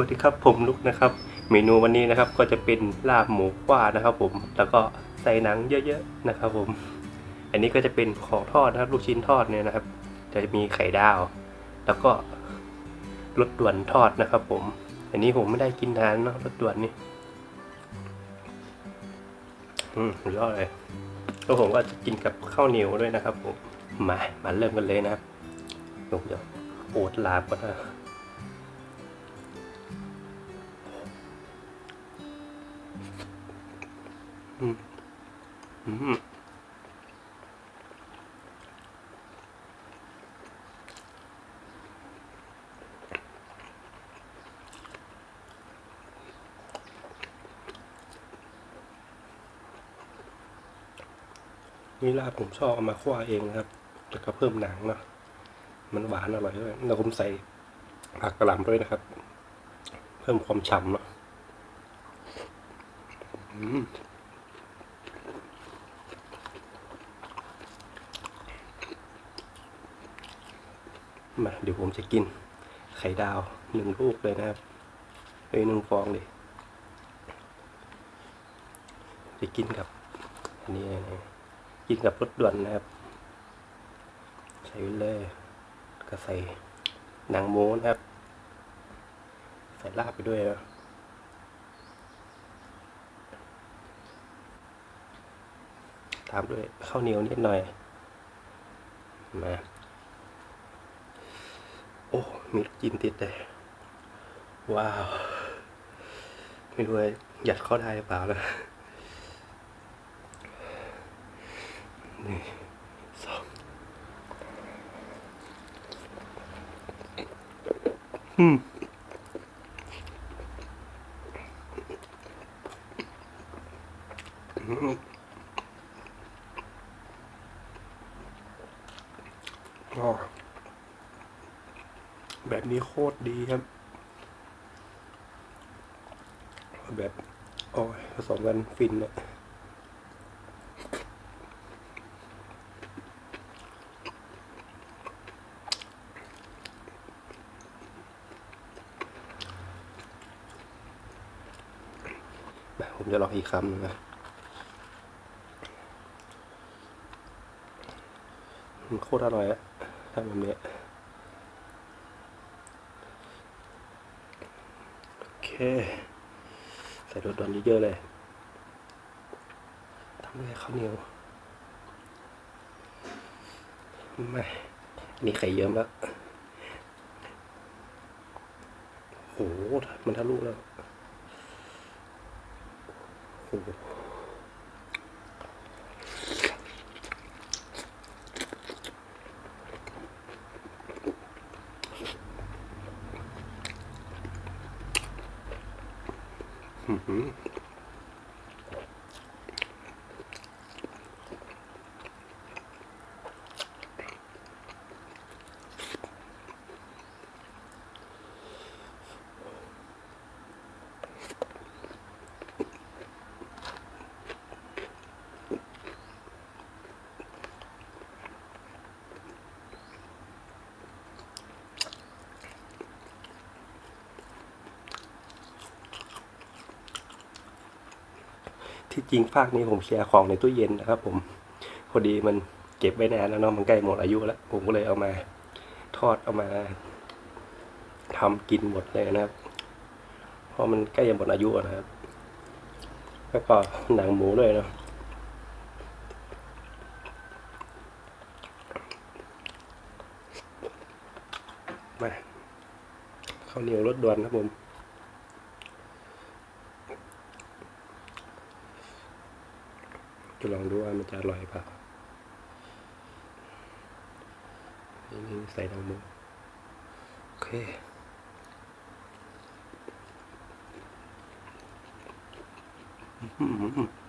สวัสดีครับผมลุกนะครับ เมนูวันนี้นะครับก็จะเป็นลาบหมูกว่านะครับ ผมแล้วก็ใส่หนังเยอะๆนะครับ ผม อันนี้ก็จะเป็นของทอดนะครับลูกชิ้นทอดเนี่ยนะครับ จะมีไข่ดาว แล้วก็รสด่วนทอดนะครับ ผม อันนี้ผมไม่ได้กินนานเนะรสด่วนนี่อืมยอดเลยแล้วผมก็จะกินกับข้าวเหนียวด้วยนะครับ ผมมามาเริ่มกันเลยนะครับผมจะโอดลาบก่อนนะ นี่ลาบผมชอบเอามาคั่วเองนะครับแล้วก็เพิ่มหนังเนาะมันหวานอร่อยด้วยแล้วผมใส่ผักกระหล่ำด้วยนะครับ เพิ่มความฉ่ำเนาะ มาเดี๋ยวผมจะกินไข่ดาวหนึ่งลูกเลยนะครับเอ้ยหนึ่งฟองเลยจะกินกับอันนี้นะกินกับรสด่วนนะครับ ใส่เลยก็ใส่หนังหมูนะครับ ใส่ลาบไปด้วยนะตามด้วยข้าวเหนียวนิดหน่อยมา มีลูกจิ้มติดเลยว้าว ไม่รู้ว่ายัดเข้าได้หรือเปล่านะหนึ่งสองอืมอืมอ๋อ แบบนี้โคตรดีครับ แบบโอ้ยผสมกันฟินเนี่ยผมจะลองอีกคำนึงนะมันโคตรอร่อยอะทำแบบเนี้ย โอเค ใส่รสดวนเยอะๆเลยทำด้วยข้าวเหนียวไม่นี่ไข่เยิ้มแล้วโอ้โหมันทะลุแล้วโอ้ โที่จริงภาคนี้ผมแชร์ของในตู้เย็นนะครับ ผมพอดีมันเก็บไว้นานแล้วเนาะมันใกล้หมดอายุแล้ว ผมก็เลยเอามาทอดเอามาทำกินหมดเลยนะครับ เพราะมันใกล้จะหมดอายุนะครับ แล้วก็หนังหมูด้วยเนาะมาข้าวเหนียวรสด่วนครับผม จะลองดูว่ามันจะอร่อยเปล่านี่ใส่ดาวหมูโอเคอืม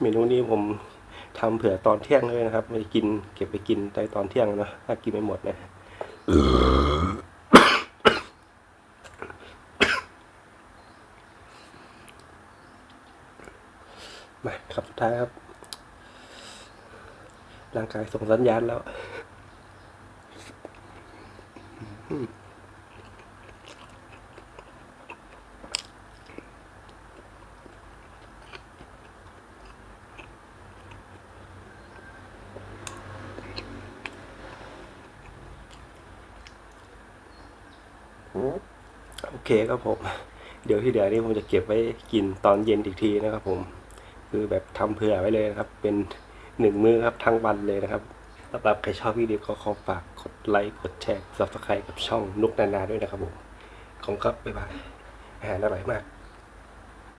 เมนูนี้ผมทำเผื่อตอนเที่ยงเลยนะครับไปกินเก็บไปกินในตอนเที่ยงนะถ้ากินไม่หมดนะมาครับสุดท้ายครับ ร่างกายส่งสัญญาณแล้ว เคครับผม เดี๋ยวที่เหลือนี่ผมจะเก็บไว้กินตอนเย็นอีกทีนะครับผม คือแบบทำเผื่อไว้เลยนะครับ เป็นหนึ่งมื้อครับทั้งวันเลยนะครับสำหรับใครชอบวิดีโอก็ขอฝากกดไลค์ กดแชร์ subscribe กับช่องนุกนานาด้วยนะครับผม ของก็บ๊ายบายอาหารอร่อยมาก